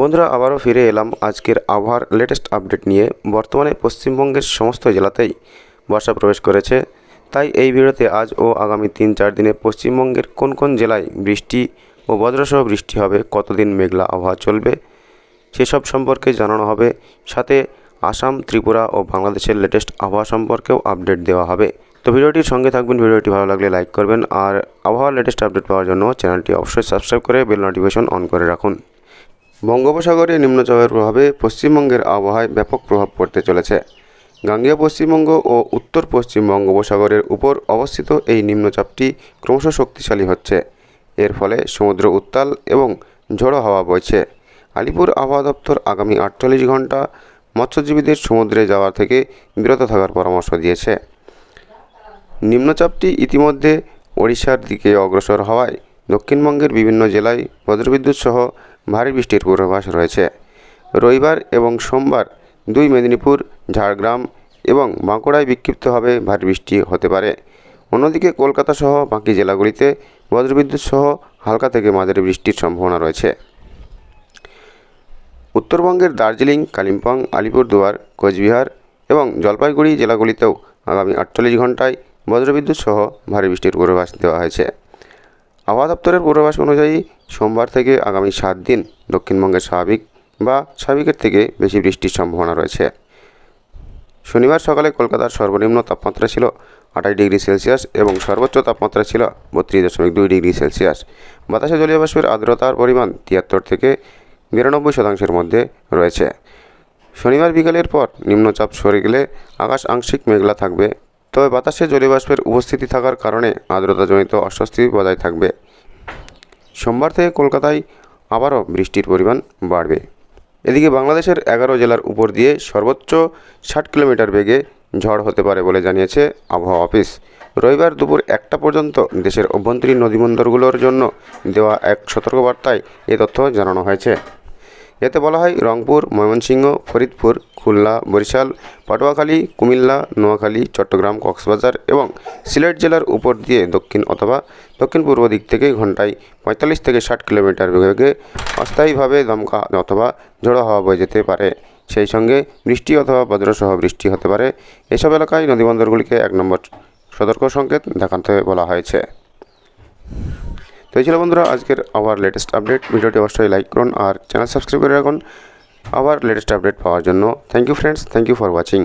বন্ধুরা, আবারও ফিরে এলাম আজকের আবহাওয়ার লেটেস্ট আপডেট নিয়ে। বর্তমানে পশ্চিমবঙ্গের সমস্ত জেলাতেই বর্ষা প্রবেশ করেছে। তাই এই ভিডিওতে আজ ও আগামী তিন চার দিনে পশ্চিমবঙ্গের কোন কোন জেলায় বৃষ্টি ও বজ্রসহ বৃষ্টি হবে, কতদিন মেঘলা আবহাওয়া চলবে, সেসব সম্পর্কে জানানো হবে। সাথে আসাম, ত্রিপুরা ও বাংলাদেশের লেটেস্ট আবহাওয়া সম্পর্কেও আপডেট দেওয়া হবে। তো ভিডিওটির সঙ্গে থাকবেন, ভিডিওটি ভালো লাগলে লাইক করবেন। আর আবহাওয়ার লেটেস্ট আপডেট পাওয়ার জন্য চ্যানেলটি অবশ্যই সাবস্ক্রাইব করে বেল নোটিফিকেশন অন করে রাখুন। বঙ্গোপসাগরে নিম্নচাপের প্রভাবে পশ্চিমবঙ্গের আবহাওয়ায় ব্যাপক প্রভাব পড়তে চলেছে। গাঙ্গেয় পশ্চিমবঙ্গ ও উত্তর পশ্চিম বঙ্গোপসাগরের উপর অবস্থিত এই নিম্নচাপটি ক্রমশ শক্তিশালী হচ্ছে। এর ফলে সমুদ্র উত্তাল এবং ঝোড়ো হাওয়া বইছে। আলিপুর আবহাওয়া দপ্তর আগামী আটচল্লিশ ঘণ্টা মৎস্যজীবীদের সমুদ্রে যাওয়া থেকে বিরত থাকার পরামর্শ দিয়েছে। নিম্নচাপটি ইতিমধ্যে ওড়িশার দিকে অগ্রসর হওয়ায় দক্ষিণবঙ্গের বিভিন্ন জেলায় বজ্রবিদ্যুৎ সহ ভারী বৃষ্টির পূর্বাভাস রয়েছে। রবিবার এবং সোমবার দুই মেদিনীপুর, ঝাড়গ্রাম এবং বাঁকুড়ায় বিক্ষিপ্তভাবে ভারী বৃষ্টি হতে পারে। অন্যদিকে কলকাতা সহ বাকি জেলাগুলিতে বজ্রবিদ্যুৎ সহ হালকা থেকে মাঝারি বৃষ্টির সম্ভাবনা রয়েছে। উত্তরবঙ্গের দার্জিলিং, কালিম্পং, আলিপুরদুয়ার, কোচবিহার এবং জলপাইগুড়ি জেলাগুলিতেও আগামী আটচল্লিশ ঘন্টায় বজ্রবিদ্যুৎ সহ ভারী বৃষ্টির পূর্বাভাস দেওয়া হয়েছে। আবহাওয়া দপ্তরের পূর্বাভাস অনুযায়ী সোমবার থেকে আগামী সাত দিন দক্ষিণবঙ্গের স্বাভাবিক বা স্বাভাবিকের থেকে বেশি বৃষ্টির সম্ভাবনা রয়েছে। শনিবার সকালে কলকাতার সর্বনিম্ন তাপমাত্রা ছিল আঠাশ ডিগ্রি সেলসিয়াস এবং সর্বোচ্চ তাপমাত্রা ছিল বত্রিশ দশমিক দুই ডিগ্রি সেলসিয়াস। বাতাসে জলীয় বাষ্পের আর্দ্রতার পরিমাণ তিয়াত্তর থেকে বিরানব্বই শতাংশের মধ্যে রয়েছে। শনিবার বিকালের পর নিম্নচাপ সরে গেলে আকাশ আংশিক মেঘলা থাকবে তবে বাতাসে জলীয় বাষ্পের উপস্থিতি থাকার কারণে আর্দ্রতাজনিত অস্বস্তি বজায় থাকবে। সোমবার থেকে কলকাতায় আবারও বৃষ্টির পরিমাণ বাড়বে। এদিকে বাংলাদেশের এগারো জেলার উপর দিয়ে সর্বোচ্চ ষাট কিলোমিটার বেগে ঝড় হতে পারে বলে জানিয়েছে আবহাওয়া অফিস। রবিবার দুপুর একটা পর্যন্ত দেশের অভ্যন্তরীণ নদীবন্দরগুলোর জন্য দেওয়া এক সতর্কবার্তায় এ তথ্য জানানো হয়েছে। এতে বলা হয় রংপুর, ময়মনসিংহ, ফরিদপুর, খুলনা, বরিশাল, পটুয়াখালী, কুমিল্লা, নোয়াখালী, চট্টগ্রাম, কক্সবাজার এবং সিলেট জেলার উপর দিয়ে দক্ষিণ অথবা দক্ষিণ পূর্ব দিক থেকে ঘন্টায় পঁয়তাল্লিশ থেকে ষাট কিলোমিটার বেগে অস্থায়ীভাবে দমকা অথবা ঝোড়ো হওয়া বয়ে যেতে পারে। সেই সঙ্গে বৃষ্টি অথবা বজ্রসহ বৃষ্টি হতে পারে। এসব এলাকায় নদীবন্দরগুলিকে এক নম্বর সতর্ক সংকেত দেখাতে বলা হয়েছে। তো এই ছিল বন্ধুরা আজকের আবার লেটেস্ট আপডেট ভিডিওটি অবশ্যই লাইক করুন আর চ্যানেল সাবস্ক্রাইব করে রাখুন। আবার লেটেস্ট আপডেট পাওয়ার জন্য। Thank you friends thank you for watching